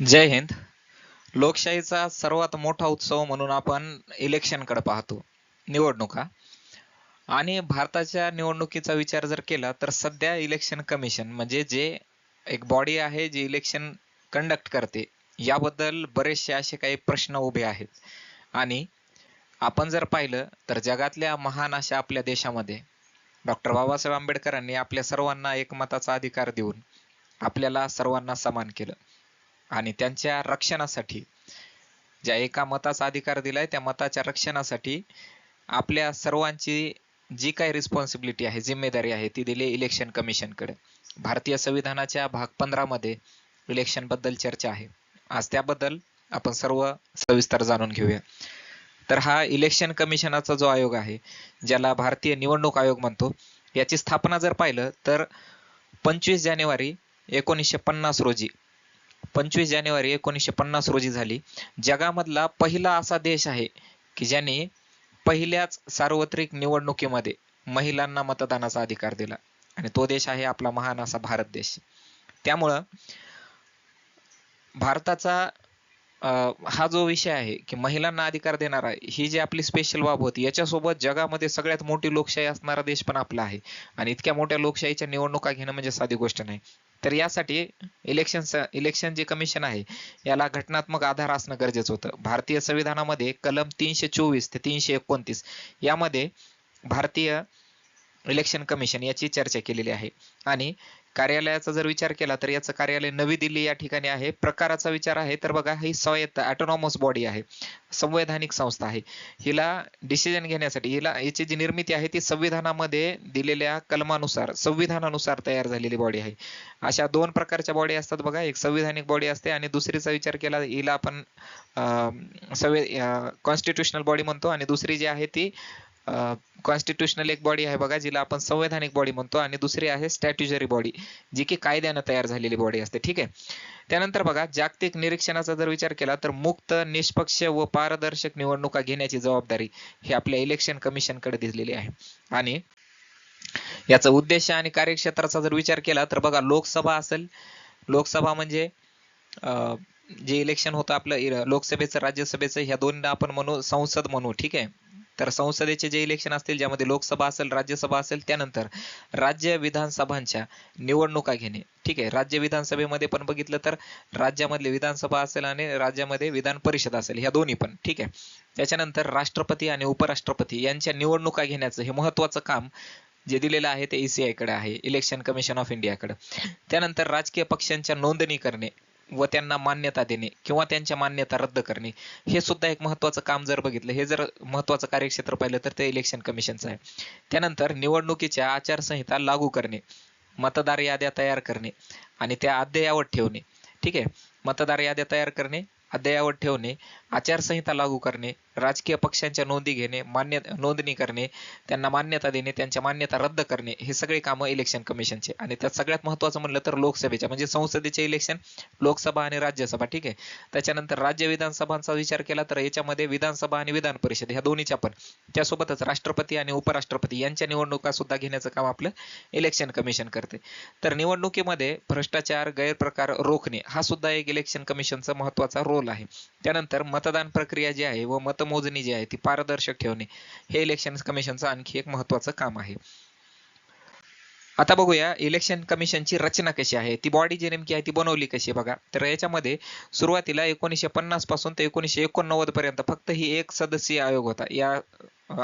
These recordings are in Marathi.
जय हिंद. लोकशाहीचा सर्वात मोठा उत्सव म्हणून आपण इलेक्शनकडे पाहतो. निवडणुका. आणि भारताच्या निवडणुकीचा विचार जर केला तर सध्या इलेक्शन कमिशन म्हणजे जे एक बॉडी आहे जी इलेक्शन कंडक्ट करते याबद्दल बरेचसे असे काही प्रश्न उभे आहेत. आणि आपण जर पाहिलं तर जगातल्या महान अशा आपल्या देशामध्ये डॉक्टर बाबासाहेब आंबेडकरांनी आपल्या सर्वांना एकमताचा अधिकार देऊन आपल्याला सर्वांना समान केलं. आणि त्यांच्या रक्षणासाठी ज्या एका मताचा अधिकार दिलाय त्या मताच्या रक्षणासाठी आपल्या सर्वांची जी काही रिस्पॉन्सिबिलिटी आहे जिम्मेदारी आहे ती दिली इलेक्शन कमिशनकडे भारतीय संविधानाच्या भाग पंधरा मध्ये इलेक्शनबद्दल चर्चा आहे. आज त्याबद्दल आपण सर्व सविस्तर जाणून घेऊया. तर हा इलेक्शन कमिशनाचा जो आयोग आहे ज्याला भारतीय निवडणूक आयोग म्हणतो याची स्थापना जर पाहिलं तर पंचवीस जानेवारी एकोणीसशे पन्नास रोजी पंचवीस जानेवारी एकोणीसशे पन्नास रोजी झाली. जगामधला पहिला असा देश आहे की ज्याने पहिल्याच सार्वत्रिक निवडणुकीमध्ये महिलांना मतदानाचा अधिकार दिला. आणि तो देश आहे आपला महान असा भारत देश. त्यामुळं भारताचा अं, हा जो विषय आहे की महिलांना अधिकार देणारा ही जी आपली स्पेशल बाब होती याच्यासोबत जगामध्ये सगळ्यात मोठी लोकशाही असणारा देश पण आपला आहे. आणि इतक्या मोठ्या लोकशाहीच्या निवडणुका घेणं म्हणजे साधी गोष्ट नाही. तर यासाठी इलेक्शन इलेक्शन जे कमिशन आहे याला घटनात्मक आधार असणं गरजेचं होतं. भारतीय संविधानामध्ये कलम तीनशे चोवीस ते तीनशे एकोणतीस यामध्ये भारतीय इलेक्शन कमिशन याची चर्चा केलेली आहे. आणि कार्यालयाचा जर विचार केला तर याचं कार्यालय नवी दिल्ली या ठिकाणी आहे. प्रकाराचा विचार आहे. तर बघा ही स्वायत्त ऑटोनॉमस बॉडी आहे. संवैधानिक संस्था आहे. हिला डिसिजन घेण्यासाठी हिला याची जी निर्मिती आहे ती संविधानामध्ये दिलेल्या कलमानुसार संविधानानुसार तयार झालेली बॉडी आहे. अशा दोन प्रकारच्या बॉडी असतात बघा. एक संविधानिक बॉडी असते आणि दुसरीचा विचार केला हिला आपण संवि कॉन्स्टिट्युशनल बॉडी म्हणतो आणि दुसरी जी आहे ती कॉन्स्टिट्युशनल एक बॉडी आहे बघा जिला आपण संवैधानिक बॉडी म्हणतो आणि दुसरी आहे स्टॅट्युटरी बॉडी जी की कायद्यानं तयार झालेली बॉडी असते ठीक आहे? त्यानंतर बघा जागतिक निरीक्षणाचा जर विचार केला तर मुक्त निष्पक्ष व पारदर्शक निवडणुका घेण्याची जबाबदारी ही आपल्या इलेक्शन कमिशनकडे दिलेली आहे. आणि याचा उद्देश आणि कार्यक्षेत्राचा जर विचार केला तर बघा लोकसभा असेल लोकसभा म्हणजे अं, जे इलेक्शन होतं आपलं लोकसभेचं राज्यसभेचं ह्या दोन आपण म्हणू संसद म्हणू ठीक आहे? तर संसदेचे जे इलेक्शन असतील ज्यामध्ये लोकसभा असेल राज्यसभा असेल त्यानंतर राज्य विधानसभांच्या निवडणुका घेणे. ठीक आहे राज्य विधानसभेमध्ये पण बघितलं तर राज्यामधले विधानसभा असेल आणि राज्यामध्ये विधान परिषद असेल ह्या दोन्ही पण. ठीक आहे त्याच्यानंतर राष्ट्रपती आणि उपराष्ट्रपती यांच्या निवडणुका घेण्याचं हे महत्वाचं काम जे दिलेलं आहे ते ईसीआयकडे कडे आहे इलेक्शन कमिशन ऑफ इंडियाकडे त्यानंतर राजकीय पक्षांच्या नोंदणी करणे. व त्यांना मान्यता देणे किंवा त्यांच्या मान्यता रद्द करणे हे सुद्धा एक महत्वाचं काम जर बघितलं हे जर महत्वाचं कार्यक्षेत्र पाहिलं तर ते इलेक्शन कमिशनचं आहे. त्यानंतर निवडणुकीच्या आचारसंहिता लागू करणे मतदार याद्या तयार करणे आणि त्या अद्ययावत ठेवणे. ठीक आहे? मतदार याद्या तयार करणे अद्ययावत ठेवणे आचारसंहिता लागू करणे राजकीय पक्षांच्या नोंदी घेणे मान्य नोंदणी करणे त्यांना मान्यता देणे त्यांच्या मान्यता रद्द करणे हे सगळे कामं इलेक्शन कमिशनचे आणि त्यात सगळ्यात महत्वाचं म्हणलं तर लोकसभेच्या म्हणजे संसदेचे इलेक्शन लोकसभा आणि राज्यसभा ठीक आहे? त्याच्यानंतर राज्य विधानसभांचा विचार केला तर याच्यामध्ये विधानसभा आणि विधान परिषद ह्या दोन्हीच्या पण. त्यासोबतच राष्ट्रपती आणि उपराष्ट्रपती यांच्या निवडणुका सुद्धा घेण्याचं काम आपलं इलेक्शन कमिशन करते. तर निवडणुकीमध्ये भ्रष्टाचार गैरप्रकार रोखणे हा सुद्धा एक इलेक्शन कमिशनचा महत्त्वाचा रोल आहे. त्यानंतर मतदान प्रक्रिया जी आहे व मत मतमोजणी जी आहे ती पारदर्शक ठेवणे हे इलेक्शन कमिशनचं आणखी एक महत्वाचं काम आहे. आता बघूया इलेक्शन कमिशनची रचना कशी आहे ती बॉडी जी नेमकी आहे ती बनवली कशी बघा. तर याच्यामध्ये सुरुवातीला एकोणीसशे पन्नासपासून ते एकोणीसशे एकोणनव्वद पर्यंत फक्त ही एक सदस्यीय आयोग होता. या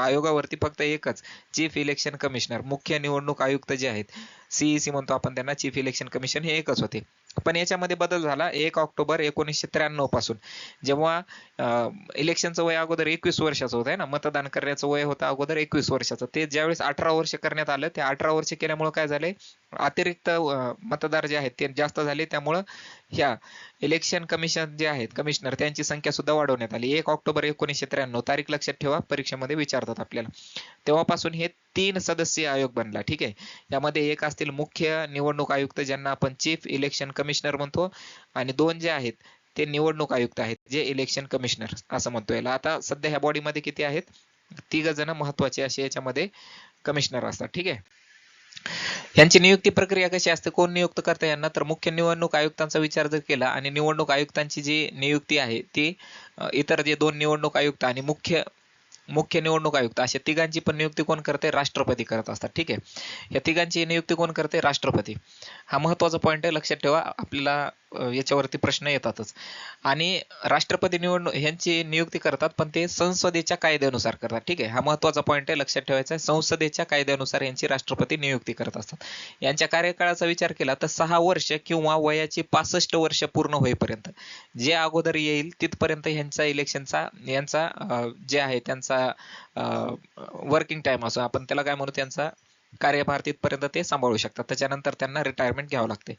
आयोगावरती फक्त एकच चीफ इलेक्शन कमिशनर मुख्य निवडणूक आयुक्त जे आहेत सीईसी म्हणतो आपण त्यांना चीफ इलेक्शन कमिशन हे एकच होते. पण याच्यामध्ये बदल झाला एक ऑक्टोबर एकोणीसशे त्र्याण्णवपासून. जेव्हा इलेक्शनचं वय अगोदर एकवीस वर्षाचं होतं ना? मतदान करण्याचं वय होतं अगोदर एकवीस वर्षाचं. ते ज्यावेळेस अठरा वर्ष करण्यात आलं ते अठरा वर्ष केल्यामुळे काय झालंय? अतिरिक्त मतदार जे आहेत ते जास्त झाले. त्यामुळं ह्या इलेक्शन कमिशन जे आहेत कमिशनर त्यांची संख्या सुद्धा वाढवण्यात आली. एक ऑक्टोबर एकोणीसशे त्र्याण्णव तारीख लक्षात ठेवा परीक्षेमध्ये विचारतात आपल्याला. तेव्हापासून हे तीन सदस्यीय आयोग बनला ठीक आहे? यामध्ये एक असतील मुख्य निवडणूक आयुक्त ज्यांना आपण चीफ इलेक्शन कमिशनर म्हणतो आणि दोन जे आहेत ते निवडणूक आयुक्त आहेत जे इलेक्शन कमिशनर असं म्हणतो याला आता सध्या ह्या बॉडीमध्ये किती आहेत? तिघ जण महत्त्वाचे असे याच्यामध्ये कमिशनर असतात ठीक आहे? यांची नियुक्ती प्रक्रिया कशी असते? कोण नियुक्त करते यांना? तर मुख्य निवडणूक आयुक्तांचा विचार जर केला आणि निवडणूक आयुक्तांची जी नियुक्ती आहे ती इतर जे दोन निवडणूक आयुक्त आणि मुख्य मुख्य निवडणूक आयुक्त अशा तिघांची पण नियुक्ती कोण करते? राष्ट्रपती करत असतात. ठीक आहे? या तिघांची नियुक्ती कोण करते? राष्ट्रपती. हा महत्त्वाचा पॉईंट आहे. लक्षात ठेवा. आपल्याला याच्यावरती प्रश्न येतातच. आणि राष्ट्रपती निवडणूक यांची नियुक्ती करतात पण ते संसदेच्या कायद्यानुसार करतात. ठीक आहे? हा महत्त्वाचा पॉईंट आहे लक्षात ठेवायचा आहे. संसदेच्या कायद्यानुसार यांची राष्ट्रपती नियुक्ती करत असतात. यांच्या कार्यकाळाचा विचार केला तर सहा वर्ष किंवा वयाची पासष्ट वर्ष पूर्ण होईपर्यंत. जे अगोदर येईल तिथपर्यंत ह्यांचा इलेक्शनचा यांचा जे आहे त्यांचा वर्किंग टाइम असो आपण त्याला काय म्हणू त्यांचा कार्यभार तिथपर्यंत ते सांभाळू शकतात. त्याच्यानंतर त्यांना रिटायरमेंट घ्यावं लागते.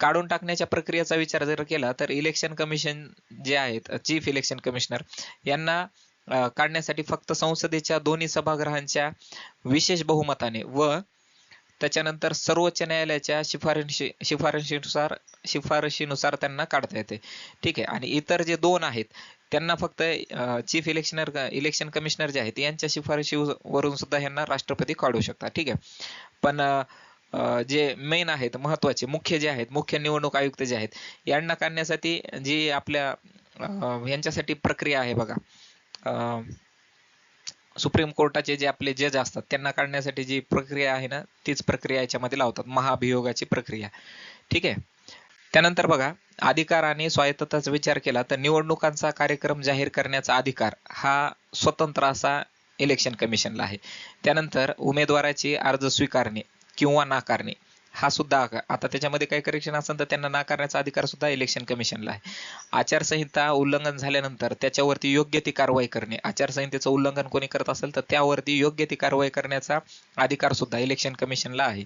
काढून टाकण्याच्या प्रक्रियेचा विचार जर केला तर इलेक्शन कमिशन जे आहेत चीफ इलेक्शन कमिशनर यांना काढण्यासाठी फक्त संसदेच्या दोन्ही सभागृहांच्या विशेष बहुमताने व त्याच्यानंतर सर्वोच्च न्यायालयाच्या शिफारशी शिफारशीनुसार शिफारशीनुसार त्यांना काढता येते. ठीक आहे? आणि इतर जे दोन आहेत त्यांना फक्त चीफ इलेक्शनर इलेक्शन कमिशनर जे आहेत यांच्या शिफारशीवरून सुद्धा यांना राष्ट्रपती काढू शकतात. ठीक आहे? पण जे मेन आहेत महत्त्वाचे मुख्य जे आहेत मुख्य निवडणूक आयुक्त जे आहेत यांना काढण्यासाठी जी आपल्या यांच्यासाठी प्रक्रिया आहे बघा. सुप्रीम कोर्टाचे जे आपले जज असतात त्यांना काढण्यासाठी जी प्रक्रिया आहे ना तीच प्रक्रिया याच्यामध्ये लावतात. महाभियोगाची प्रक्रिया. ठीक आहे? त्यानंतर बघा अधिकार आणि स्वायत्तताचा विचार केला तर निवडणुकांचा कार्यक्रम जाहीर करण्याचा अधिकार हा स्वतंत्र असा इलेक्शन कमिशनला आहे. त्यानंतर उमेदवाराची अर्ज स्वीकारणे किंवा नाकारणे. हा सुद्धा आता त्याच्यामध्ये काही करेक्शन असेल तर त्यांना नाकारण्याचा अधिकार सुद्धा इलेक्शन कमिशनला आहे. आचारसंहिता उल्लंघन झाल्यानंतर त्याच्यावरती योग्य ती कारवाई करणे. आचारसंहितेचं उल्लंघन कोणी करत असेल तर त्यावरती योग्य ती कारवाई करण्याचा अधिकार सुद्धा इलेक्शन कमिशनला आहे.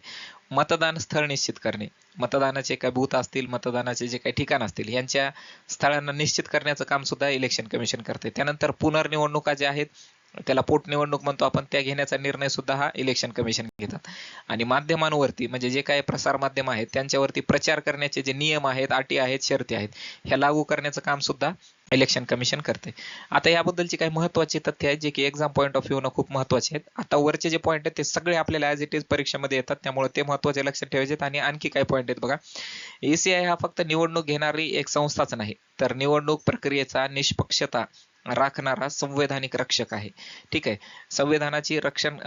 मतदान स्थळ निश्चित करणे. मतदानाचे काही बूथ असतील मतदानाचे जे काही ठिकाण असतील यांच्या स्थळांना निश्चित करण्याचं काम सुद्धा इलेक्शन कमिशन करते. त्यानंतर पुनर्निवडणुका ज्या आहेत त्याला पोटनिवडणूक म्हणतो आपण त्या घेण्याचा निर्णय सुद्धा हा इलेक्शन कमिशन घेतात. आणि माध्यमांवरती म्हणजे जे काही प्रसार माध्यम आहेत त्यांच्यावरती प्रचार करण्याचे जे नियम आहेत अटी आहेत शर्ती आहेत ह्या लागू करण्याचं काम सुद्धा इलेक्शन कमिशन करते. आता याबद्दलची काही महत्वाची तथ्य आहेत जे की एक्झाम पॉईंट ऑफ व्ह्यू खूप महत्त्वाचे आहेत. आता वरचे जे पॉईंट आहेत ते सगळे आपल्याला ऍज इट इज परीक्षेमध्ये येतात त्यामुळे ते महत्त्वाचे लक्षात ठेवायचे आहेत आणि आणखी काही पॉईंट आहेत बघा. एसीआय हा फक्त निवडणूक घेणारी एक संस्थाच नाही तर निवडणूक प्रक्रियेचा निष्पक्षता राखणारा संवैधानिक रक्षक आहे. ठीक आहे? संविधानाची रक्षण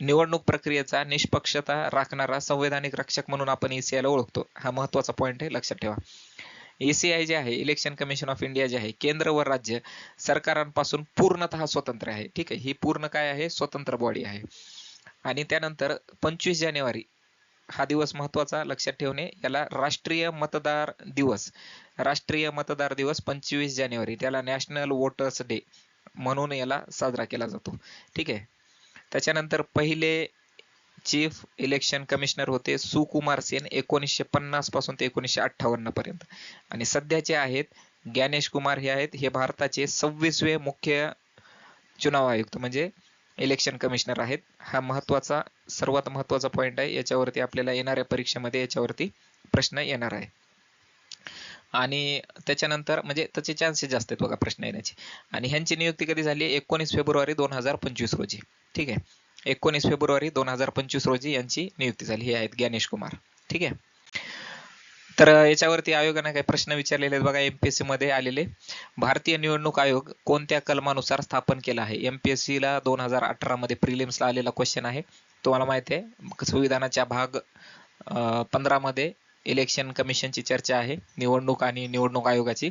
निवडणूक प्रक्रियेचा निष्पक्षता राखणारा संवैधानिक रक्षक म्हणून आपण ईसीआयला ओळखतो. हा महत्त्वाचा पॉईंट आहे लक्षात ठेवा. ईसीआय जे आहे इलेक्शन कमिशन ऑफ इंडिया जे आहे केंद्र व राज्य सरकारांपासून पूर्णतः स्वतंत्र आहे. ठीक आहे? ही पूर्ण काय आहे? स्वतंत्र बॉडी आहे. आणि त्यानंतर पंचवीस जानेवारी हा दिवस महत्त्वाचा लक्षात ठेवणे. याला राष्ट्रीय मतदार दिवस. राष्ट्रीय मतदार दिवस पंचवीस जानेवारी. त्याला नॅशनल वोटर्स डे म्हणून याला साजरा केला जातो. ठीक आहे? त्याच्यानंतर पहिले चीफ इलेक्शन कमिशनर होते सुकुमार सेन एकोणीसशे पन्नासपासून ते एकोणीसशे अठ्ठावन्न पर्यंत. आणि सध्याचे आहेत ज्ञानेश कुमार हे आहेत हे भारताचे सव्वीसवे मुख्य चुनाव आयुक्त. म्हणजे इलेक्शन कमिशनर आहेत. हा महत्त्वाचा सर्वात महत्त्वाचा पॉईंट आहे. याच्यावरती आपल्याला येणाऱ्या परीक्षेमध्ये याच्यावरती प्रश्न येणार आहे. आणि त्याच्यानंतर म्हणजे त्याचे चान्सेस जास्त आहेत बघा प्रश्न येण्याचे. आणि ह्यांची नियुक्ती कधी झाली? एकोणीस फेब्रुवारी दोन हजार पंचवीस रोजी. ठीक आहे? एकोणीस फेब्रुवारी दोन हजार पंचवीस रोजी यांची नियुक्ती झाली. हे आहेत ज्ञानेश कुमार. ठीक आहे? तर याच्यावरती आयोगाने काही प्रश्न विचारलेले आहेत बघा एमपीएससी मध्ये आलेले. भारतीय निवडणूक आयोग कोणत्या कलमानुसार स्थापन केला आहे? एमपीएससी ला दोन हजार अठरा मध्ये प्रिलिम्सला आलेला क्वेश्चन आहे. तुम्हाला माहिती आहे संविधानाच्या भाग पंधरा मध्ये इलेक्शन कमिशनची चर्चा आहे निवडणूक आणि निवडणूक आयोगाची.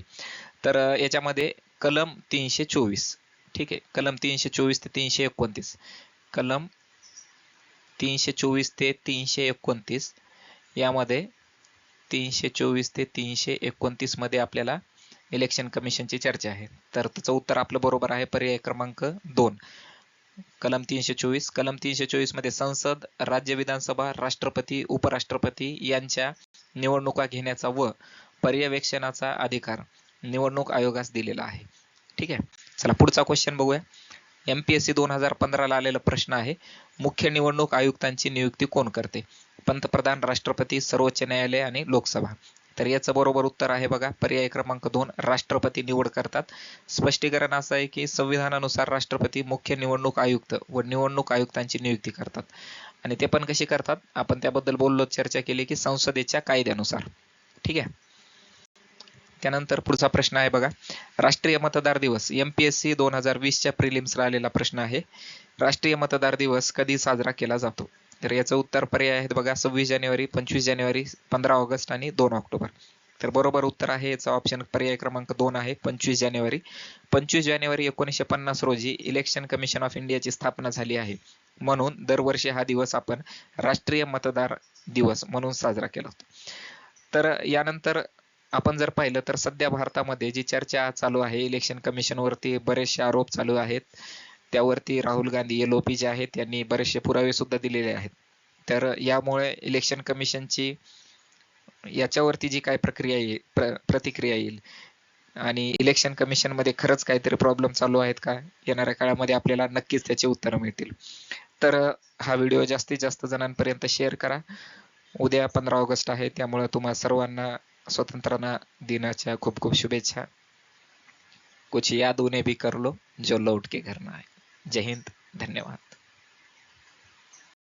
तर याच्यामध्ये कलम तीनशे चोवीस. ठीक आहे कलम तीनशे चोवीस ते तीनशे एकोणतीस. कलम तीनशे चोवीस ते तीनशे एकोणतीस यामध्ये तीनशे चोवीस ते तीनशे एकोणतीसमध्ये आपल्याला इलेक्शन कमिशनची चर्चा आहे. तर त्याचं उत्तर आपलं बरोबर आहे. पर्याय क्रमांक दोन. कलम तीनशे चोवीस. कलम तीनशे चोवीसमध्ये संसद राज्य विधानसभा राष्ट्रपती उपराष्ट्रपती यांच्या निवडणुका घेण्याचा व पर्यवेक्षणाचा अधिकार निवडणूक आयोगास दिलेला आहे. ठीक आहे? चला पुढचा क्वेश्चन बघूया. एमपीएससी दोन हजार पंधराला आलेला प्रश्न आहे. मुख्य निवडणूक आयुक्तांची नियुक्ती कोण करते? पंतप्रधान राष्ट्रपती सर्वोच्च न्यायालय आणि लोकसभा. तर याचं बरोबर उत्तर आहे बघा पर्याय क्रमांक दोन राष्ट्रपती निवड करतात. स्पष्टीकरण असं आहे की संविधानानुसार राष्ट्रपती मुख्य निवडणूक आयुक्त व निवडणूक आयुक्तांची नियुक्ती करतात. आणि ते पण कशी करतात? आपण त्याबद्दल बोललो चर्चा केली की संसदेच्या कायद्यानुसार. ठीक आहे? त्यानंतर पुढचा प्रश्न आहे बघा. राष्ट्रीय मतदार दिवस एम पी एस सी दोन हजार वीसच्या प्रिलिम्सला आलेला प्रश्न आहे. राष्ट्रीय मतदार दिवस कधी साजरा केला जातो? तर याचं उत्तर पर्याय आहेत बघा सव्वीस जानेवारी पंचवीस जानेवारी पंधरा ऑगस्ट आणि दोन ऑक्टोबर. तर बरोबर उत्तर आहे याचा ऑप्शन पर्याय क्रमांक दोन आहे पंचवीस जानेवारी. पंचवीस जानेवारी एकोणीसशे पन्नास रोजी इलेक्शन कमिशन ऑफ इंडियाची स्थापना झाली आहे. म्हणून दरवर्षी हा दिवस आपण राष्ट्रीय मतदार दिवस म्हणून साजरा केला होता. तर यानंतर आपण जर पाहिलं तर सध्या भारतामध्ये जी चर्चा चालू आहे इलेक्शन कमिशनवरती बरेचसे आरोप चालू आहेत. त्यावरती राहुल गांधी एल पी जे आहेत त्यांनी बरेचसे पुरावे सुद्धा दिलेले आहेत. तर यामुळे इलेक्शन कमिशनची याच्यावरती जी काय प्रक्रिया येईल प्र प्रतिक्रिया येईल आणि इलेक्शन कमिशनमध्ये खरंच काहीतरी प्रॉब्लेम चालू आहेत का? येणाऱ्या काळामध्ये आपल्याला नक्कीच त्याची उत्तरं मिळतील. तर हा व्हिडिओ जास्तीत जास्त जणांपर्यंत शेअर करा. उद्या पंधरा ऑगस्ट आहे त्यामुळे तुम्हा सर्वांना स्वतंत्रता दिनाच्या खूप खूप शुभेच्छा. कुछ याद उन्हें भी कर लो जो लौट के घर ना आए. जय हिंद धन्यवाद.